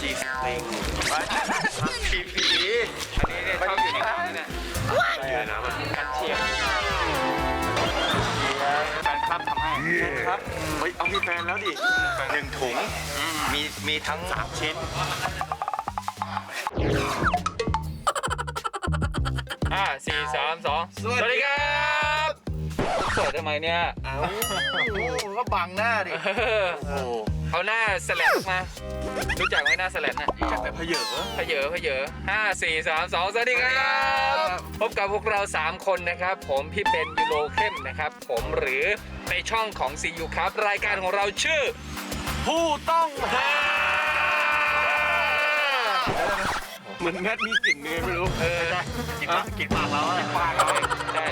จีสปริงไปพีพีอันนี้เนี่ยชอบอยู่ในน้ำเนี่ยอยู่ในน้ำอะกันเชียงแฟนคลับทำให้ครับ เฮ้ย เอามีแฟนแล้วดิหนึ่งถุง มีมีทั้งสามชิ้นห้าสี่สามสองสวัสดีครับเปิดทำไมเนี่ย เอ้าก็บังหน้าดิเออโอ้ เอาหน้าสแลนมา รู้จักไหมหน้าสแลนน่ะแต่พเยอะพะเหยอพะเหยอห้าสี่สามสองสวัสดีครับ พบกับพวกเรา 3 คนนะครับ ผมพี่เป็นยูโรเข้มนะครับ ผมหรือในช่องของ CU ครับ รายการของเราชื่อ ผู้ต้องฮ่าเหมือนแมทมีกลิ่นเนื้อไม่รู้เออกินปากกินปากเราอะปากเลยใช่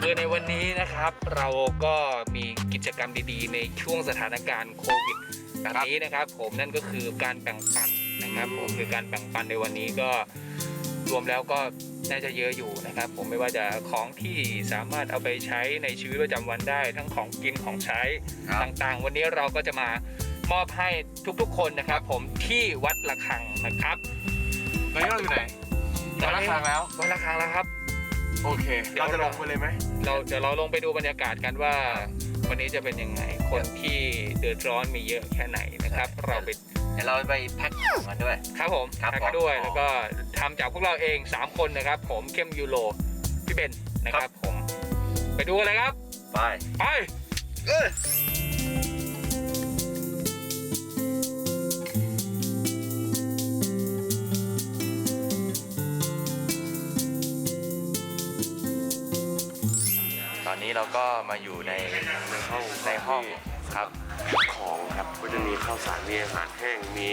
คือในวันนี้นะครับ เราก็มีกิจกรรมดีๆ ในช่วงสถานการณ์โควิด แบบนี้นะครับ ผมนั่นก็คือการแบ่งปันนะครับ ผมคือการแบ่งปันในวันนี้ก็รวมแล้วก็น่าจะเยอะอยู่นะครับ ผมไม่ว่าจะของที่สามารถเอาไปใช้ในชีวิตประจำวันได้ ทั้งของกินของใช้ต่างๆ วันนี้เราก็จะมามอบให้ทุกๆ คนนะครับ ผมที่วัดระฆังนะครับตอนนี้เราอยู่ไหนวัดระฆังแล้ว วัดระฆังแล้วครับ โอเคเดี๋ยวเราจะลงไปเลยไหมเราเดี๋ยวเราลงไปดูบรรยากาศกันว่า วันนี้จะเป็นยังไง คนที่เดือดร้อนมีเยอะแค่ไหนนะครับ เราไปเดี๋ยวเราไปแพ็คของกันด้วย ครับผมครับแพ็คผมด้วยแล้วก็ทำจากพวกเราเอง 3 คนนะครับ ผมเข้มยูโรพี่เบนนะครับผม ไปดูกันเลยครับ ไป ไปตอน นี้เราก็มาอยู่ในในห้องในห้องครับ ของครับก็จะมีข้าวสารมีอาหารแห้งมี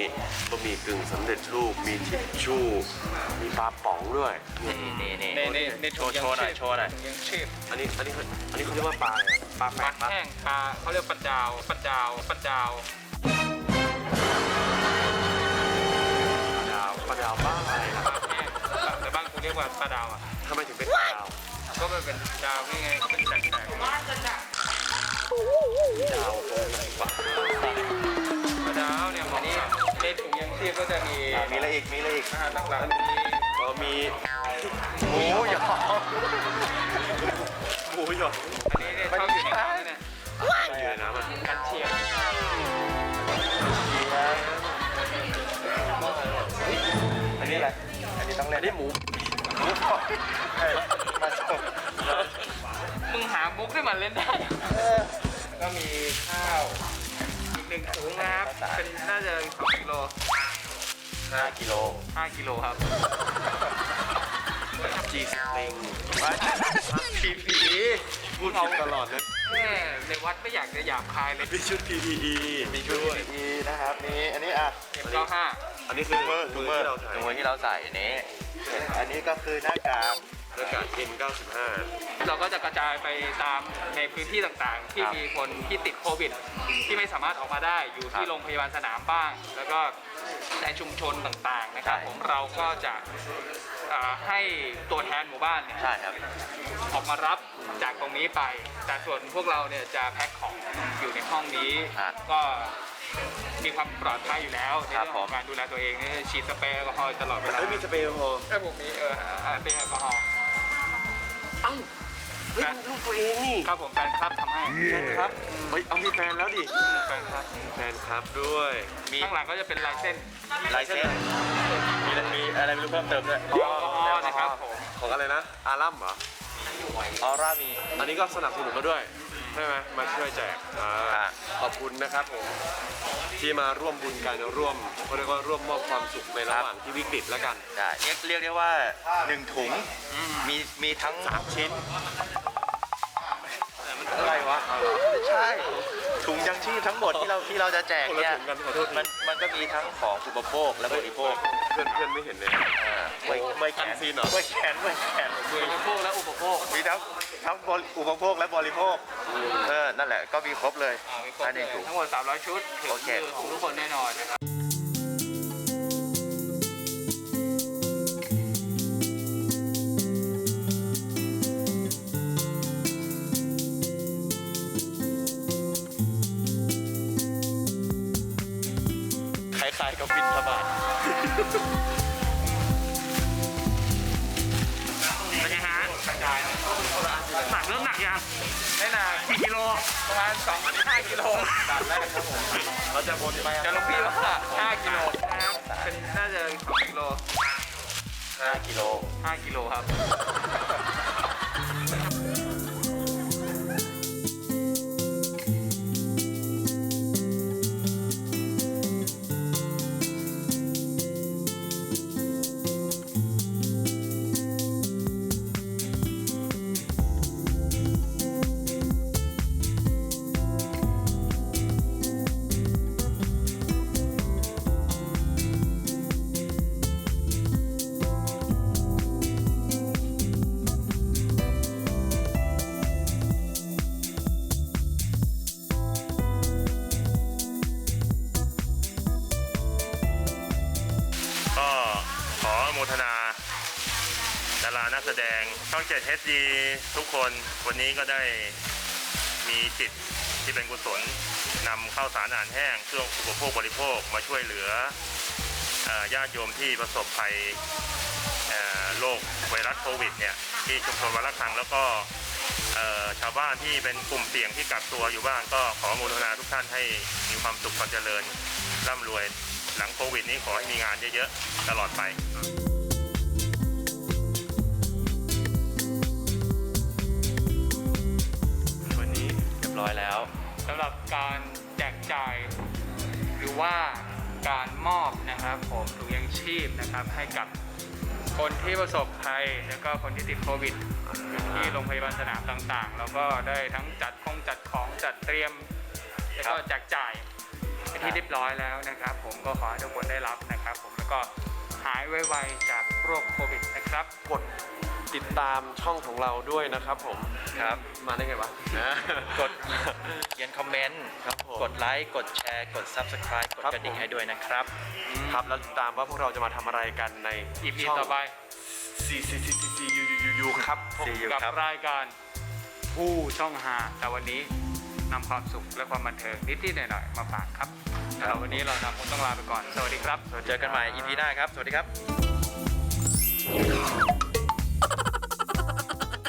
บะหมี่กึ่งสำเร็จรูปมีทิชชู่มีปลาป๋องด้วย นี่นี่นี่ในในในโชว์โชว์หน่อยโชว์หน่อยถุงยังชีพอันนี้อันนี้เขาอันนี้เขาเรียกว่าปลาอะไรอะปลาปแปลาดปะแห้งปลาเขาเรียกปลาดาวปลาดาวปลาดาวดาวปลาดาวบ้าอะไรนะปลาแห้งแต่บ้านกูเรียกว่าปลาดาวอะทำไมถึงเป็นปลาดาวก็มันเป็นดาวนี่ไงก็เป็ วะปลาดาวเนี่ยของในถุงยังชีพก็จะมีมีอะไรอีกมีอะไรอีกอาหารหลักๆมีเออมีหมูหยองหมูหยองอันนี้เนี่ยชอบอยู่ในน้ำเนี่ยอยู่ในน้ำอะกันเชียงอันนี้อะไรอันนี้ต้องเล่นอันนี้หมูหมูกรอบมาชมมึงหามุกให้มันเล่นได้ ก็มีข้าวอีกหนึ่งถุงนะครับ เป็นน่าจะสองกิโล5กิโลห้ากิโลครับจีสปริงไปพีพีพูดผิดตลอดเลยแม่ในวัดไม่อยากจะหยาบคายเลยมีชุด PPE มีชุด PPE นะครับนี่อันนี้อะเอ็มเก้าห้าอันนี้คือมือถุงมือที่เราถ่ายถุงมือที่เราใส่นี้อันนี้ก็คือหน้ากาก หน้ากาก N95 เราก็จะกระจายไปตามในพื้นที่ต่างๆ ที่ครับมีคนที่ติดโควิด ที่ไม่สามารถออกมาได้อยู่ครัที่บโรงพยาบาลสนามบ้าง แล้วก็ในชุมชนต่างๆนะครับใช่ ผมเราก็จะอ่าให้ตัวแทนหมู่บ้านเนี่ย ใช่ครับ ออกมารับจากตรงนี้ไป แต่ส่วนพวกเราเนี่ยจะแพ็คของอยู่ในห้องนี้ครับก็มีความปลอดภัยอยู่แล้วในครับเรื่องของผมการดูแลตัวเองนี่ฉีดสเปรย์แอลกอฮอล์ตลอดเวลาเฮ้ยมีสเปรย์แอลกอฮอล์ไอ้พวกนี้เอออ่าเป็นแอลกอฮอล์เอ้าเฮ้ยมันลูกตัวเองนี่ครับผมแฟนคลับทำให้แฟนครับเฮ้ยเอามีแฟนแล้วดิแฟนคลับแฟนครับด้วย มีข้างหลังก็จะเป็นลายเส้นลายเซ็นมีมีอะไรไม่รู้เพิ่มเติมด้วยแอลกอฮอล์นะครับผมของอะไรนะอารัมเหรอออร่ามีอันนี้ก็สนับสนุนมาด้วย ใช่ไหมมาช่วยแจกอ่าอะขอบคุณนะครับผมที่มาร่วมบุญกันร่วมเขาเรียกว่าร่วมมอบความสุขในระหว่างที่วิกฤตแล้วกันใช่เรียกเรียกได้ว่าหนึ่งถุงมีมีทั้งสามชิ้น อะไรวะไม่ใช่ ถุงยังชีพทั้งหมดที่เราที่เราจะแจกเนี่ยคนละถุงกันขอโทษที มันมันก็มีทั้งของอุปโภคและบริโภคเพื่อนเพื่อนไม่เห็นเลย อ่าไม่ไม่แขอันนซีนเหรอไม่แขนไม่แขน บริโภคและอุปโภค มีทั้งทั้งบริอุปโภคและบริโภค เออ นั่นแหละก็มีครบเลย อ่ามีครบอันเลนี้ยถุงทั้งหมด 300 ชุดถึงโอเค มือของทุกคนแน่นอนนะครับ ใครใครายกับบินสบายเป็นไงฮะหนักเริ่มหนักยังไม่หนักกี่กิโลประมาณ2 5กิโลด่านแรกครับผมเราจะวนไปจะลงพี่ว่า5กิโลนะครับเป็นน่าจะ2กิโล5กิโล5กิโลครับ ทนาดารานักแสดงช่องเจ็ดเฮดีทุกคนวันนี้ก็ได้มีจิตที่เป็นกุศลนำข้าวสารอาหารแห้งเครื่องอุปโภคบริโภคมาช่วยเหลือญาติโยมที่ประสบภัยโรคไวรัสโควิดเนี่ยที่ชุมชนวัดระฆังแล้วก็ชาวบ้านที่เป็นกลุ่มเสี่ยงที่กักตัวอยู่บ้านก็ขออนุโมทนาทุกท่านให้มีความสุขความเจริญร่ำรวย หลังโควิดนี้ขอให้มีงานเยอะๆ ตลอดไป ร้อยแล้วสำหรับการแจกจ่าย หรือว่าการมอบนะครับผมถุงยังชีพนะครับให้กับคนที่ประสบภัยแล้วก็คนที่ติดโควิดอยู่ที่โรงพยาบาลสนามต่างๆ แล้วก็ได้ทั้งจัดคงจัดของจัดเตรียม แล้วก็แจกจ่ายเป็นที่เรียบร้อยแล้วนะครับ ผมก็ขอให้ทุกคนได้รับนะครับ ผมแล้วก็หายไวๆจากโรคโควิดนะครับกด ติดตามช่องของเราด้วยนะครับผมครับ มาได้ไงวะนะกดเขียนคอมเมนต์ครับผมกดไลค์กดแชร์กด Subscribe กดครับกระดิ่งผม ให้ด้วยนะครับ ครับแล้วติดตามว่าพวกเราจะมาทำอะไรกันใน EP ช่ง ต่อไป C C C C C U U U U ครับผม See you กับครับ รายการผู้ช่องหาแต่วันนี้นำความสุขและความบันเทิงนิดๆหน่อยๆมาฝากครับสำหรับวันนี้เราทำคงต้องลาไปก่อน สวัสดีครับ เจอกันใหม่ EP หน้าครับ สวัสดีครับ